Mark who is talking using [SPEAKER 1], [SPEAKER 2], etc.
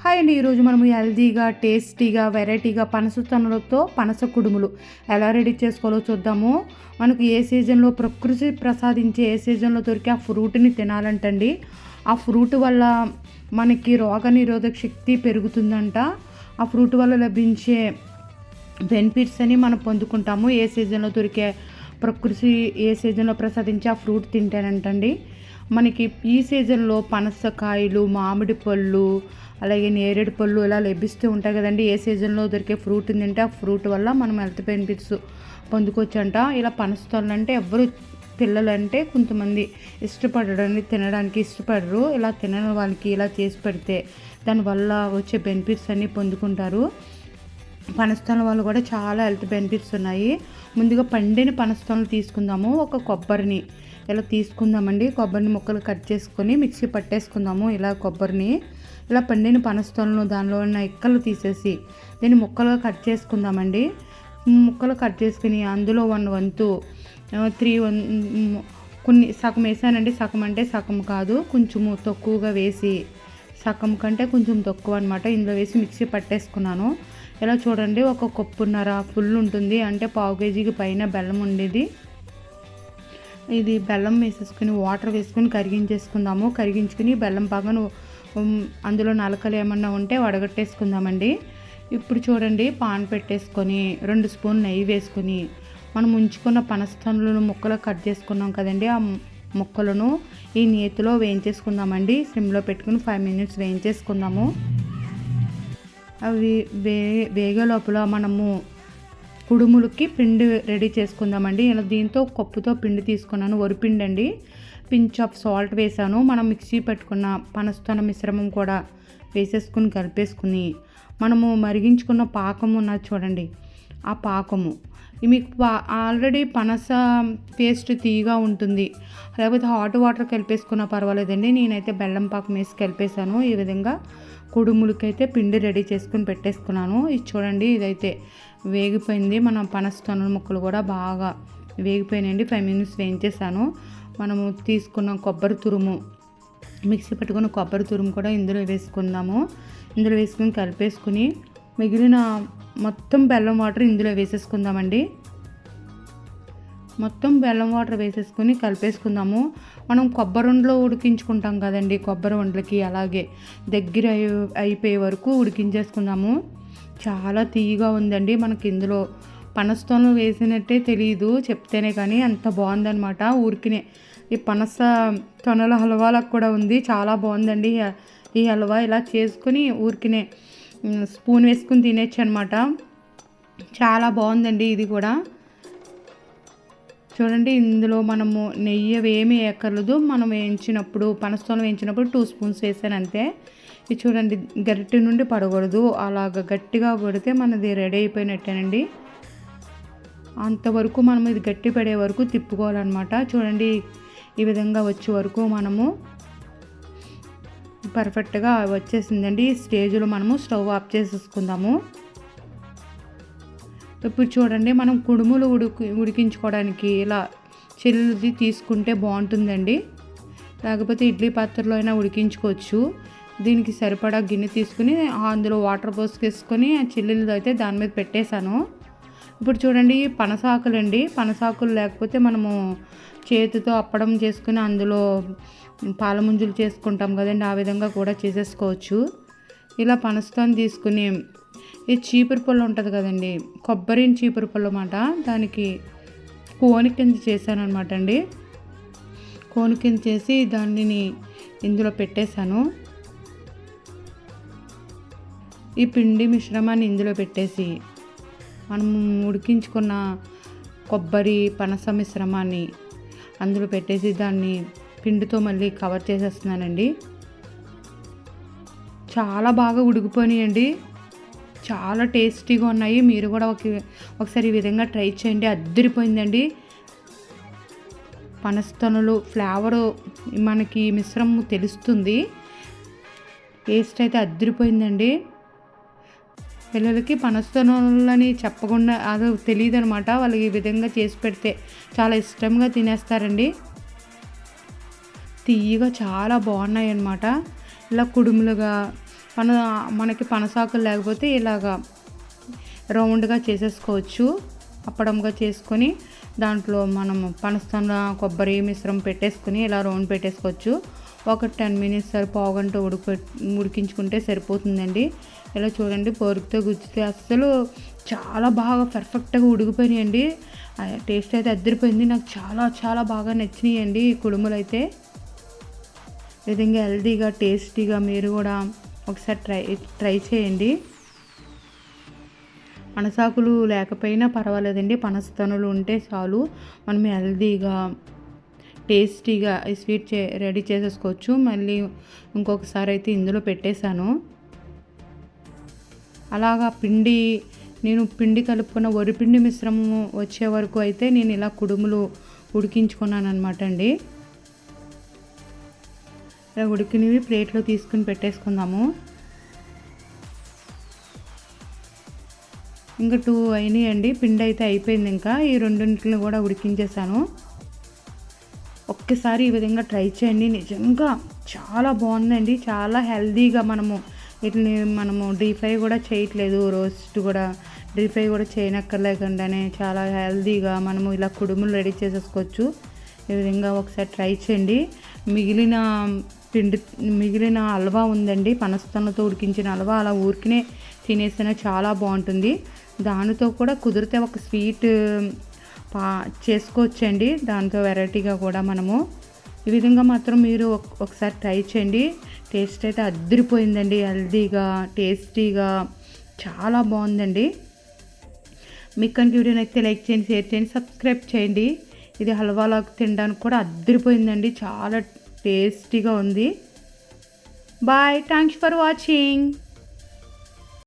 [SPEAKER 1] Hi అండి ఈరోజు మనము హెల్దీగా టేస్టీగా వెరైటీగా పనస తొనలతో పనస కుడుములు ఎలా రెడీ చేసుకోవాలో చూద్దాము. మనకు ఏ సీజన్లో ప్రకృతి ప్రసాదించే ఏ సీజన్లో దొరికే ఆ ఫ్రూట్ని తినాలంటండి. ఆ ఫ్రూట్ వల్ల మనకి రోగ నిరోధక శక్తి పెరుగుతుందంట. ఆ ఫ్రూట్ వల్ల లభించే బెనిఫిట్స్ అని మనం పొందుకుంటాము. ఏ సీజన్లో దొరికే ప్రకృతి ఏ సీజన్లో ప్రసాదించి ఆ ఫ్రూట్ తింటానంటండి. మనకి ఈ సీజన్లో పనసకాయలు మామిడి పళ్ళు అలాగే నేరేడు పళ్ళు ఇలా లభిస్తూ ఉంటాయి కదండి. ఏ సీజన్లో దొరికే ఫ్రూట్ తింటే ఆ ఫ్రూట్ వల్ల మనం హెల్త్ బెనిఫిట్స్ పొందుకోవచ్చంట. ఇలా పనస అంటే ఎవరు పిల్లలు అంటే కొంతమంది ఇష్టపడడానికి తినడానికి ఇష్టపడరు. ఇలా తినని వాళ్ళకి ఇలా చేసి పెడితే దానివల్ల వచ్చే బెనిఫిట్స్ అన్నీ పొందుకుంటారు. పనస్తోన వాళ్ళు కూడా చాలా హెల్త్ బెనిఫిట్స్ ఉన్నాయి. ముందుగా పండిన పనస్తోనలు తీసుకుందాము. ఒక కొబ్బరిని ఇలా తీసుకుందామండి. కొబ్బరిని ముక్కలు కట్ చేసుకొని మిక్సీ పట్టేసుకుందాము ఇలా కొబ్బరిని. ఇలా పండిన పనస్తోలను దానిలో ఉన్న ఇక్కలు తీసేసి దీన్ని ముక్కలుగా కట్ చేసుకుందామండి. ముక్కలు కట్ చేసుకుని అందులో వన్ వంతు త్రీ వన్ కొన్ని సగం వేసానండి. సగం అంటే సగం కాదు. కొంచెము తక్కువగా వేసి సగం కంటే కొంచెం తక్కువ అనమాట ఇందులో వేసి మిక్సీ పట్టేసుకున్నాను. ఇలా చూడండి ఒక కప్పున్నర ఫుల్ ఉంటుంది. అంటే పావు కేజీకి పైన బెల్లం ఉండేది. ఇది బెల్లం వేసేసుకుని వాటర్ వేసుకుని కరిగించేసుకుందాము. కరిగించుకుని బెల్లం పాకను అందులో నలకలు ఏమన్నా ఉంటే వడగట్టేసుకుందామండి. ఇప్పుడు చూడండి పాన్ పెట్టేసుకొని రెండు స్పూన్ నెయ్యి వేసుకొని మనం ఉంచుకున్న పనస్తనులను ముక్కలు కట్ చేసుకున్నాం కదండి. ఆ ముక్కలను ఈ నేతిలో వేయించేసుకుందామండి. సిమ్లో పెట్టుకుని ఫైవ్ మినిట్స్ వేయించేసుకుందాము. అవి వే వేగే లోపల మనము కుడుములకి పిండి రెడీ చేసుకుందామండి. ఇలా దీంతో కప్పుతో పిండి తీసుకున్నాను. వరిపిండి అండి పించ్ ఆఫ్ సాల్ట్ వేసాను. మనం మిక్సీ పెట్టుకున్న పనస్తోన మిశ్రమం కూడా వేసేసుకుని కలిపేసుకుని మనము మరిగించుకున్న పాకం ఉన్నది చూడండి. ఆ పాకము. మీకు ఆల్రెడీ పనస పేస్ట్ తీగా ఉంటుంది. లేకపోతే హాట్ వాటర్ కలిపేసుకున్నా పర్వాలేదండి. నేనైతే బెల్లం పాకం వేసి కలిపేశాను. ఈ విధంగా కుడుములకైతే పిండి రెడీ చేసుకుని పెట్టేసుకున్నాను. ఇది చూడండి ఇదైతే వేగిపోయింది. మన పనస తొనల ముక్కలు కూడా బాగా వేగిపోయినాయండి. ఫైవ్ మినిట్స్ వేయించేసాను మనము తీసుకున్న కొబ్బరి తురుము మిక్సీ పెట్టుకున్న కొబ్బరి తురుము కూడా ఇందులో వేసుకుందాము. ఇందులో వేసుకుని కలిపేసుకుని మిగిలిన మొత్తం బెల్లం వాటర్ ఇందులో వేసేసుకుందామండి. మొత్తం బెల్లం వాటర్ వేసేసుకుని కలిపేసుకుందాము. మనం కొబ్బరి ఉండలో ఉడికించుకుంటాం కదండి కొబ్బరి ఉండలకి అలాగే. దగ్గర అయిపోయే వరకు ఉడికించేసుకుందాము. చాలా తీయగా ఉందండి మనకి ఇందులో. పనస్తోనలు వేసినట్టే తెలియదు చెప్తేనే కానీ అంత బాగుందనమాట ఊరికినే ఈ పనస తొనల హల్వాలకు కూడా ఉంది. చాలా బాగుందండి ఈ హల్వా. ఇలా చేసుకుని ఊరికినే స్పూన్ వేసుకుని తినేచ్చు అనమాట చాలా బాగుందండి ఇది కూడా. చూడండి ఇందులో మనము నెయ్యి ఏమి వేయక్కర్లేదు. మనం వేయించినప్పుడు పనస్తోలు వేయించినప్పుడు టూ స్పూన్స్ వేసాను అంతే. ఇది చూడండి గట్టి నుండి పడకూడదు. అలాగ గట్టిగా పడితే మనది రెడీ అయిపోయినట్టేనండి. అంతవరకు మనం ఇది గట్టి పడే వరకు తిప్పుకోవాలన్నమాట. చూడండి ఈ విధంగా వచ్చే వరకు మనము పర్ఫెక్ట్గా వచ్చేసిందండి. ఈ స్టేజ్లో మనము స్టవ్ ఆఫ్ చేసేసుకుందాము. ఇప్పుడు చూడండి మనం కుడుములు ఉడికి ఉడికించుకోవడానికి ఇలా చెల్లిది తీసుకుంటే బాగుంటుందండి. లేకపోతే ఇడ్లీ పాత్రలో అయినా ఉడికించుకోవచ్చు. దీనికి సరిపడా గిన్నె తీసుకుని అందులో వాటర్ పోసుకేసుకొని ఆ చిల్లులు అయితే దాని మీద పెట్టేశాను. ఇప్పుడు చూడండి పనసాకులు అండి పనసాకులు లేకపోతే మనము చేతితో అప్పడం చేసుకుని అందులో పాలముంజులు చేసుకుంటాం కదండి ఆ విధంగా కూడా చేసేసుకోవచ్చు. ఇలా పనస్తాన్ని తీసుకుని ఈ చీపురు పళ్ళు ఉంటుంది కదండి కొబ్బరి చీపురు పళ్ళు అన్నమాట. దానికి కోని కింద చేశాను అనమాట అండి. కోని కింద చేసి దానిని ఇందులో పెట్టేశాను. ఈ పిండి మిశ్రమాన్ని ఇందులో పెట్టేసి మనం ఉడికించుకున్న కొబ్బరి పనస మిశ్రమాన్ని అందులో పెట్టేసి దాన్ని పిండితో మళ్ళీ కవర్ చేసేస్తున్నానండి. చాలా బాగా ఉడికిపోయినాయండి. చాలా టేస్టీగా ఉన్నాయి. మీరు కూడా ఒక ఒకసారి ఈ విధంగా ట్రై చేయండి. అద్దరిపోయిందండి. పనస్తనులు ఫ్లేవరు మనకి మిశ్రమం తెలుస్తుంది. టేస్ట్ అయితే అద్దరిపోయిందండి. పిల్లలకి పనస్తనులని చెప్పకుండా అది తెలియదు అనమాట వాళ్ళకి ఈ విధంగా చేసి పెడితే చాలా ఇష్టంగా తినేస్తారండి. తీయగా చాలా బాగున్నాయి అన్నమాట ఇలా కుడుములుగా మన మనకి పనసాకులు లేకపోతే ఇలాగా రౌండ్గా చేసేసుకోవచ్చు. అప్పడంగా చేసుకొని దాంట్లో మనం పనస్తన కొబ్బరి మిశ్రమం పెట్టేసుకుని ఇలా రౌండ్ పెట్టేసుకోవచ్చు. ఒక టెన్ మినిట్స్ సరి పావుగంట ఉడికి ఉడికించుకుంటే సరిపోతుందండి. ఇలా చూడండి పొరుగుతో గుచ్చితే అస్సలు చాలా బాగా పర్ఫెక్ట్గా ఉడికిపోయినాయండి. టేస్ట్ అయితే అద్దరిపోయింది నాకు చాలా చాలా బాగా నచ్చినాయండి ఈ కుడుములు అయితే విధంగా హెల్తీగా టేస్టీగా మీరు కూడా ఒకసారి ట్రై ట్రై చేయండి. పనసాకులు లేకపోయినా పర్వాలేదండి. పనసతనులు ఉంటే చాలు. మనం హెల్తీగా టేస్టీగా ఈ స్వీట్ చే రెడీ చేసేసుకోవచ్చు. మళ్ళీ ఇంకొకసారి అయితే ఇందులో పెట్టేశాను. అలాగా పిండి నేను పిండి కలుపుకున్న వరిపిండి మిశ్రమం వచ్చే వరకు అయితే నేను ఇలా కుడుములు ఉడికించుకున్నాను అనమాట అండి. ఇలా ఉడికినవి ప్లేట్లో తీసుకుని పెట్టేసుకుందాము. ఇంకా టూ అయినాయండి. పిండి అయితే అయిపోయింది ఇంకా. ఈ రెండింటిని కూడా ఉడికించేసాను ఒక్కసారి ఈ విధంగా ట్రై చేయండి. నిజంగా చాలా బాగుందండి. చాలా హెల్దీగా మనము వీటిని మనము డీప్ ఫ్రై కూడా చేయట్లేదు. రోస్ట్ కూడా డీప్ ఫ్రై కూడా చేయనక్కర్లేకుండానే చాలా హెల్దీగా మనము ఇలా కుడుములు రెడీ చేసేసుకోవచ్చు. ఈ విధంగా ఒకసారి ట్రై చేయండి. మిగిలిన పిండి మిగిలిన హల్వా ఉందండి. పనస్తన్నతో ఉడికించిన హల్వా అలా ఊరికినే తినేసినా చాలా బాగుంటుంది. దానితో కూడా కుదిరితే ఒక స్వీట్ పా చేసుకోవచ్చండి. దాంతో వెరైటీగా కూడా మనము ఈ విధంగా మాత్రం మీరు ఒకసారి ట్రై చేయండి. టేస్ట్ అయితే అద్దరిపోయిందండి హెల్దీగా టేస్టీగా చాలా బాగుందండి. మీకు కనుక వీడియో నచ్చితే లైక్ చేయండి షేర్ చేయండి సబ్స్క్రైబ్ చేయండి. ఇది హల్వాలాగా తినడానికి కూడా అద్దరిపోయిందండి చాలా టేస్టీగా ఉంది. బాయ్. Thanks for watching.